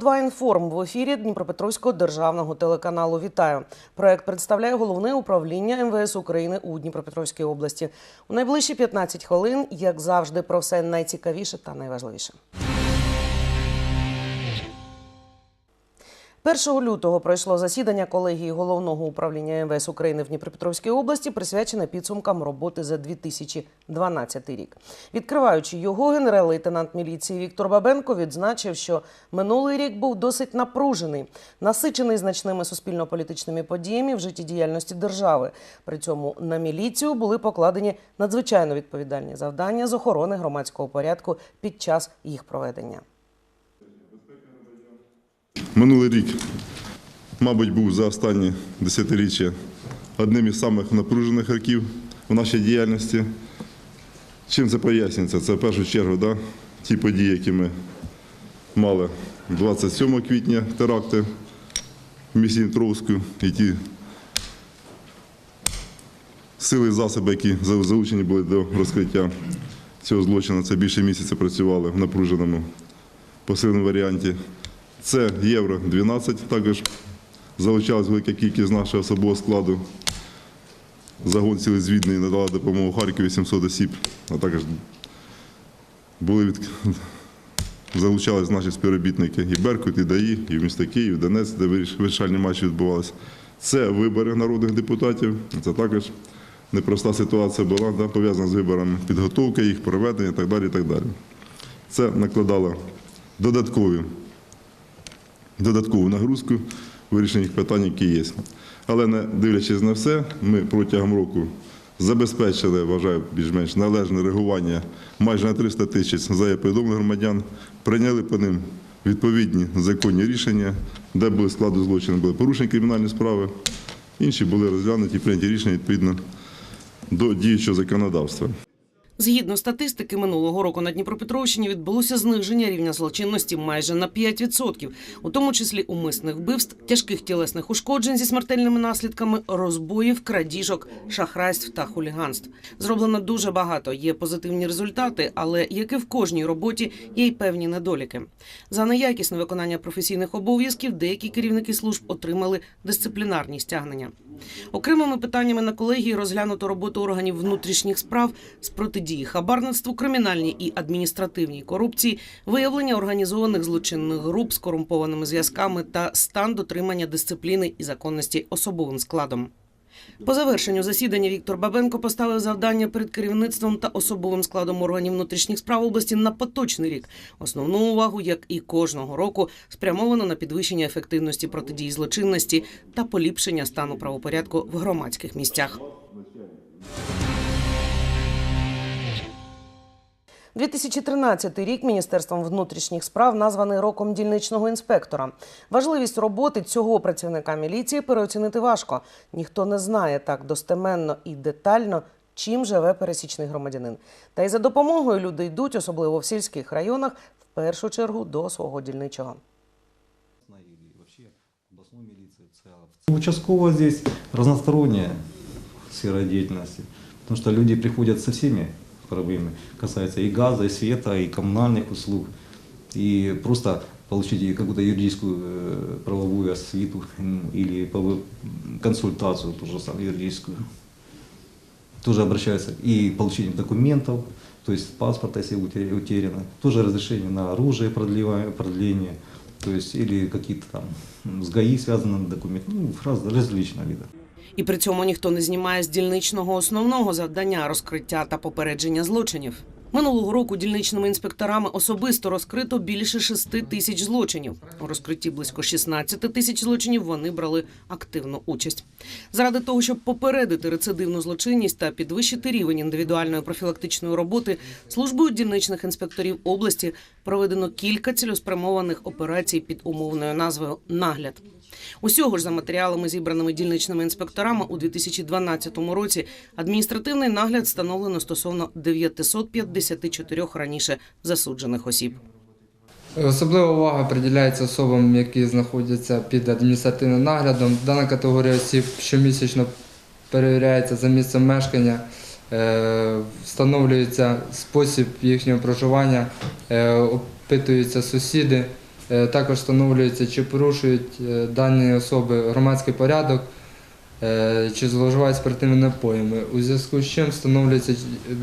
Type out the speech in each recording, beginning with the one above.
102 інформ в ефірі Дніпропетровського державного телеканалу. Вітаю! Проект представляє головне управління МВС України у Дніпропетровській області. У найближчі 15 хвилин, як завжди, про все найцікавіше та найважливіше. 1 лютого пройшло засідання колегії головного управління МВС України в Дніпропетровській області, присвячене підсумкам роботи за 2012 рік. Відкриваючи його, генерал-лейтенант міліції Віктор Бабенко відзначив, що минулий рік був досить напружений, насичений значними суспільно-політичними подіями в життєдіяльності держави. При цьому на міліцію були покладені надзвичайно відповідальні завдання з охорони громадського порядку під час їх проведення. Минулий рік, мабуть, був за останні десятиріччя одним із самих напружених років в нашій діяльності. Чим це пояснюється? Це в першу чергу да, ті події, які ми мали 27 квітня теракти в місті Дніпровську і ті сили і засоби, які залучені були до розкриття цього злочину. Це більше місяця працювали в напруженому посиленому варіанті. Це Євро 12 також залучалась велика кількість нашого особового складу. Загон цілий надала допомогу Харкові 700 осіб, а також були від... залучались наші співробітники і Беркут, і ДАІ, і в місто Київ, і Донець, де вирішальні матчі відбувалися. Це вибори народних депутатів. Це також непроста ситуація була, да, пов'язана з виборами, підготовка їх, проведення і так далі. І так далі. Це накладало додаткові додаткову нагрузку в вирішенні питань, які є. Але не дивлячись на все, ми протягом року забезпечили, вважаю, більш-менш належне реагування майже на 300 тисяч заявок повідомлень громадян, прийняли по ним відповідні законні рішення, де були складу злочину, були порушені кримінальні справи, інші були розглянуті і прийняті рішення відповідно до діючого законодавства. Згідно статистики, минулого року на Дніпропетровщині відбулося зниження рівня злочинності майже на 5%, у тому числі умисних вбивств, тяжких тілесних ушкоджень зі смертельними наслідками, розбоїв, крадіжок, шахрайств та хуліганств. Зроблено дуже багато. Є позитивні результати, але як і в кожній роботі, є й певні недоліки. За неякісне виконання професійних обов'язків деякі керівники служб отримали дисциплінарні стягнення. Окремими питаннями на колегії розглянуто роботу органів внутрішніх справ з протидії хабарництву, кримінальній і адміністративній корупції, виявлення організованих злочинних груп з корумпованими зв'язками та стан дотримання дисципліни і законності особовим складом. По завершенню засідання Віктор Бабенко поставив завдання перед керівництвом та особовим складом органів внутрішніх справ області на поточний рік. Основну увагу, як і кожного року, спрямовано на підвищення ефективності протидії злочинності та поліпшення стану правопорядку в громадських місцях. 2013 рік Міністерством внутрішніх справ названий роком дільничного інспектора. Важливість роботи цього працівника міліції переоцінити важко. Ніхто не знає так достеменно і детально, чим живе пересічний громадянин. Та й за допомогою люди йдуть, особливо в сільських районах, в першу чергу до свого дільничого. в здесь разносторонняя сфера деятельности, потому что люди приходят со всеми проблемами, касается и газа, и света, и коммунальных услуг, и просто получить какую-то юридическую э, правовую освиту или консультацию, ту же самую юридическую. Тоже обращаются и получение документов, то есть паспорта, если уте- утеряно, тоже разрешение на оружие продление, то есть или какие-то там с ГАИ связанные документы, ну, раз, различного вида. І при цьому ніхто не знімає з дільничного основного завдання розкриття та попередження злочинів. Минулого року дільничними інспекторами особисто розкрито більше 6 тисяч злочинів. У розкритті близько 16 тисяч злочинів вони брали активну участь. Заради того, щоб попередити рецидивну злочинність та підвищити рівень індивідуальної профілактичної роботи, службою дільничних інспекторів області проведено кілька цілеспрямованих операцій під умовною назвою Нагляд. Усього ж за матеріалами, зібраними дільничними інспекторами у 2012 році, адміністративний нагляд встановлено стосовно 954 раніше засуджених осіб. Особлива увага приділяється особам, які знаходяться під адміністративним наглядом. Дана категорія осіб щомісячно перевіряється за місцем мешкання, е, встановлюється спосіб їхнього проживання, е, опитуються сусіди, Е, Також встановлюється, чи порушують дані особи громадський порядок, чи зловживають спиртними напоями. У зв'язку з чим встановлюється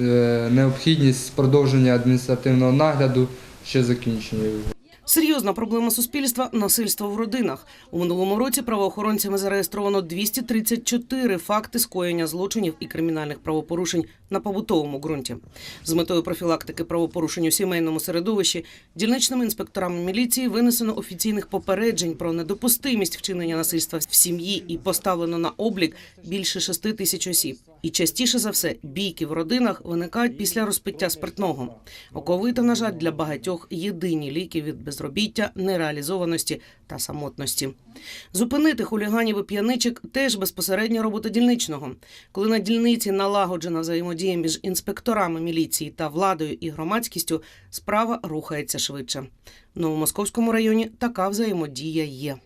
е, необхідність продовження адміністративного нагляду ще закінчення. його. Серйозна проблема суспільства насильство в родинах. У минулому році правоохоронцями зареєстровано 234 факти скоєння злочинів і кримінальних правопорушень на побутовому ґрунті. З метою профілактики правопорушень у сімейному середовищі дільничними інспекторами міліції винесено офіційних попереджень про недопустимість вчинення насильства в сім'ї і поставлено на облік більше 6 тисяч осіб. І частіше за все бійки в родинах виникають після розпиття спиртного. Оковита, на жаль, для багатьох єдині ліки від безробіття, нереалізованості та самотності. Зупинити хуліганів і п'яничок теж безпосередня робота дільничного. Коли на дільниці налагоджена взаємодія між інспекторами міліції та владою і громадськістю, справа рухається швидше. В Новомосковському районі така взаємодія є.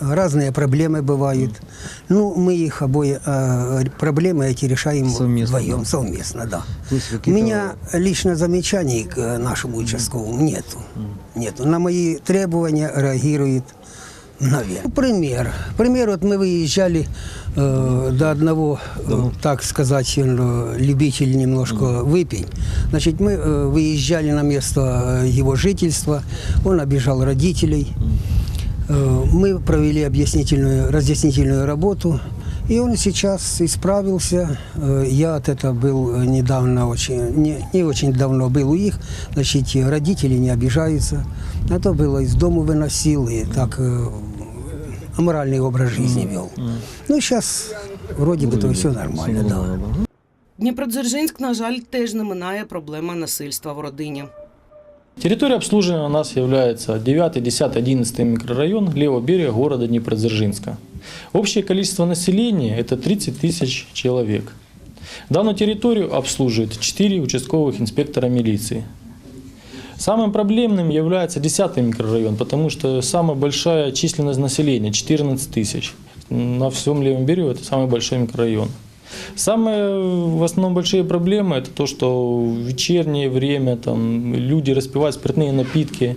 Разные проблемы бывают. Ну, мы их обои, э, проблемы эти решаем Совместно, вдвоем, да. совместно, да. То есть У какие-то- меня лично замечаний к э, нашему участковому нету. Нету. На мои требования реагирует мгновенно. Пример. Пример, вот мы выезжали э, до одного, э, так сказать, э, любитель немножко выпить. Значит, мы э, выезжали на место э, его жительства, он обижал родителей. Э, Мы провели объяснительную, разъяснительную работу, и он сейчас исправился. Э, Я от этого был э, недавно очень, не, не очень давно был у их, значит, и родители не обижаются. А то было из дома выносил и так э, аморальный образ жизни вел. Ну, сейчас вроде бы то все нормально, да. Дніпродзержинськ, на жаль, теж не минає проблема насильства в родині. Территория обслуживания у нас является 9, 10, 11 микрорайон левого берега города Днепродзержинска. Общее количество населения – это 30 тысяч человек. Данную территорию обслуживает 4 участковых инспектора милиции. Самым проблемным является 10 микрорайон, потому что самая большая численность населения – 14 тысяч. На всем левом берегу это самый большой микрорайон. Самые в основном большие проблемы это то, что в вечернее время там, люди распивают спиртные напитки,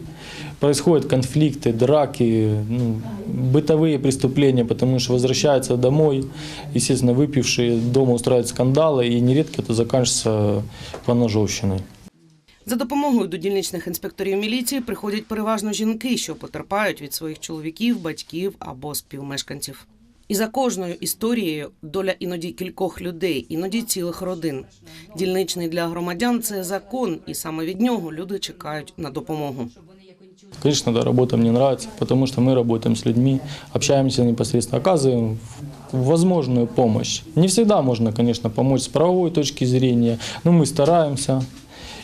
происходят конфликты, драки, ну, бытовые преступления, потому что возвращаются домой, естественно, выпившие дома устраивают скандалы, и нередко это заканчивается поножовщиной. За допомогою до дільничних інспекторів міліції приходять переважно жінки, що потерпають від своїх чоловіків, батьків або співмешканців. І за кожною історією доля іноді кількох людей, іноді цілих родин. Дільничний для громадян це закон, і саме від нього люди чекають на допомогу. Конечно, эта работа мне нравится, потому что мы работаем с людьми, общаемся непосредственно, оказываем возможную помощь. Не всегда можно, конечно, помочь с правовой точки зрения, но мы стараемся.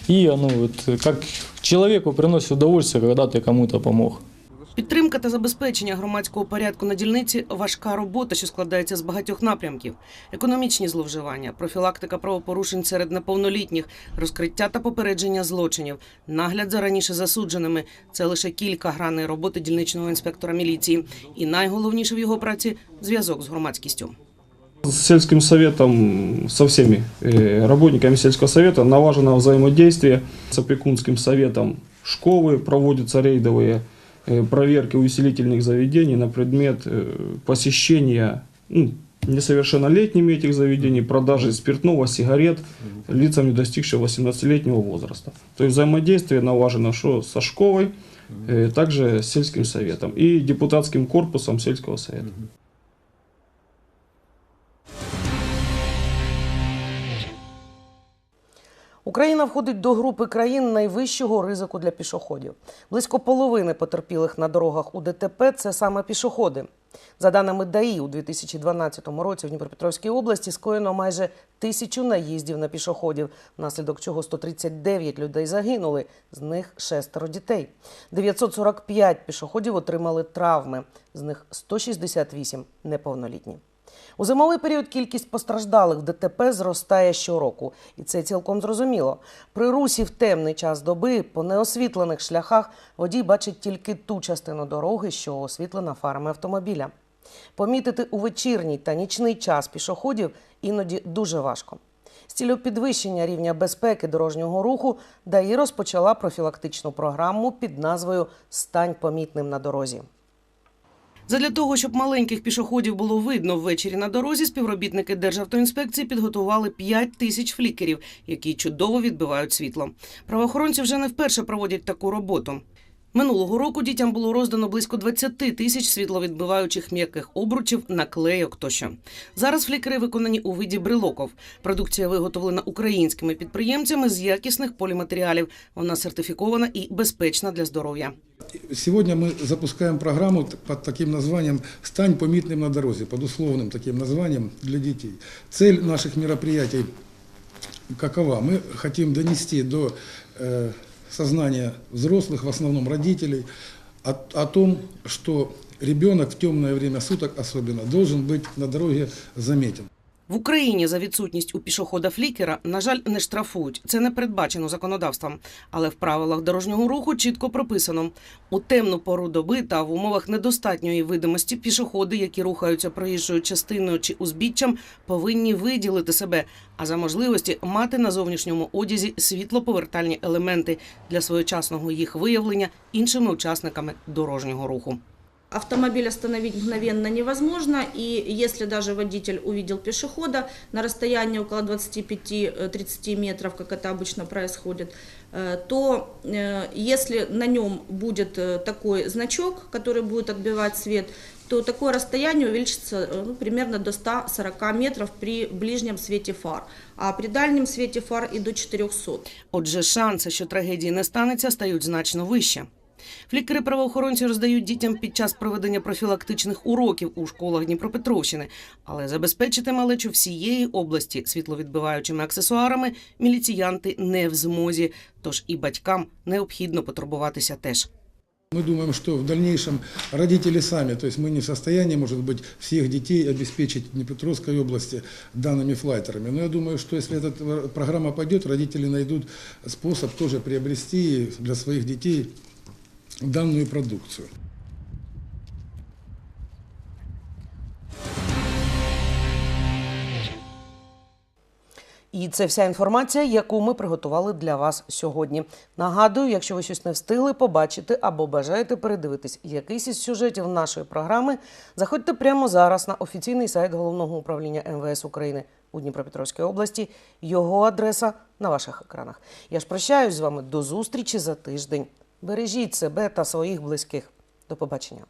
И оно вот как человеку приносит удовольствие, когда ты кому-то помог. Підтримка та забезпечення громадського порядку на дільниці важка робота, що складається з багатьох напрямків: економічні зловживання, профілактика правопорушень серед неповнолітніх, розкриття та попередження злочинів, нагляд за раніше засудженими це лише кілька граней роботи дільничного інспектора міліції. І найголовніше в його праці зв'язок з громадськістю. С сельским советом, со всеми э, работниками сельского совета налажено взаимодействие. С опекунским советом школы проводятся рейдовые э, проверки увеселительных заведений на предмет э, посещения ну, несовершеннолетними этих заведений, продажи спиртного, сигарет лицам, не достигшим 18-летнего возраста. То есть взаимодействие налажено что со школой, э, также с сельским советом и депутатским корпусом сельского совета. Україна входить до групи країн найвищого ризику для пішоходів. Близько половини потерпілих на дорогах у ДТП це саме пішоходи. За даними ДАІ, у 2012 році в Дніпропетровській області скоєно майже тисячу наїздів на пішоходів, внаслідок чого 139 людей загинули, з них шестеро дітей. 945 пішоходів отримали травми, з них 168 неповнолітні. У зимовий період кількість постраждалих в ДТП зростає щороку, і це цілком зрозуміло. При русі в темний час доби по неосвітлених шляхах водій бачить тільки ту частину дороги, що освітлена фарами автомобіля. Помітити у вечірній та нічний час пішоходів іноді дуже важко. З цілею підвищення рівня безпеки дорожнього руху ДАІ розпочала профілактичну програму під назвою Стань помітним на дорозі. Задля того, щоб маленьких пішоходів було видно ввечері на дорозі, співробітники Державтоінспекції підготували 5 тисяч флікерів, які чудово відбивають світло. Правоохоронці вже не вперше проводять таку роботу. Минулого року дітям було роздано близько 20 тисяч світловідбиваючих м'яких обручів, наклейок тощо. Зараз флікери виконані у виді брелоків. Продукція виготовлена українськими підприємцями з якісних поліматеріалів. Вона сертифікована і безпечна для здоров'я. Сегодня мы запускаем программу т- под таким названием «Стань помітним на дорозе», под условным таким названием для детей. Цель наших мероприятий какова? Мы хотим донести до э, сознания взрослых, в основном родителей, о, о том, что ребенок в темное время суток особенно должен быть на дороге заметен. В Україні за відсутність у пішохода флікера, на жаль, не штрафують. Це не передбачено законодавством. Але в правилах дорожнього руху чітко прописано: у темну пору доби та в умовах недостатньої видимості пішоходи, які рухаються проїжджою частиною чи узбіччям, повинні виділити себе, а за можливості мати на зовнішньому одязі світлоповертальні елементи для своєчасного їх виявлення іншими учасниками дорожнього руху. Автомобиль остановить мгновенно невозможно, и если даже водитель увидел пешехода на расстоянии около 25-30 метров, как это обычно происходит, э, то э, если на нем будет э, такой значок, который будет отбивать свет, то такое расстояние увеличится э, ну, примерно до 140 метров при ближнем свете фар, а при дальнем свете фар и до 400. Отже, шанси, що трагедії не станеться, стають значно вище. Флікери правоохоронці роздають дітям під час проведення профілактичних уроків у школах Дніпропетровщини, але забезпечити малечу всієї області світловідбиваючими аксесуарами міліціянти не в змозі. Тож і батькам необхідно потурбуватися теж. Мы думаем, что в дальнейшем родители сами, то есть мы не в состоянии, может быть, всех детей обеспечить в Днепропетровской области данными флайтерами. Но я думаю, что если эта программа пойдет, родители найдут способ тоже приобрести для своих детей данную продукцию. І це вся інформація, яку ми приготували для вас сьогодні. Нагадую, якщо ви щось не встигли побачити або бажаєте передивитись якийсь із сюжетів нашої програми, заходьте прямо зараз на офіційний сайт головного управління МВС України у Дніпропетровській області. Його адреса на ваших екранах. Я ж прощаюсь з вами до зустрічі за тиждень. Бережіть себе та своїх близьких. До побачення.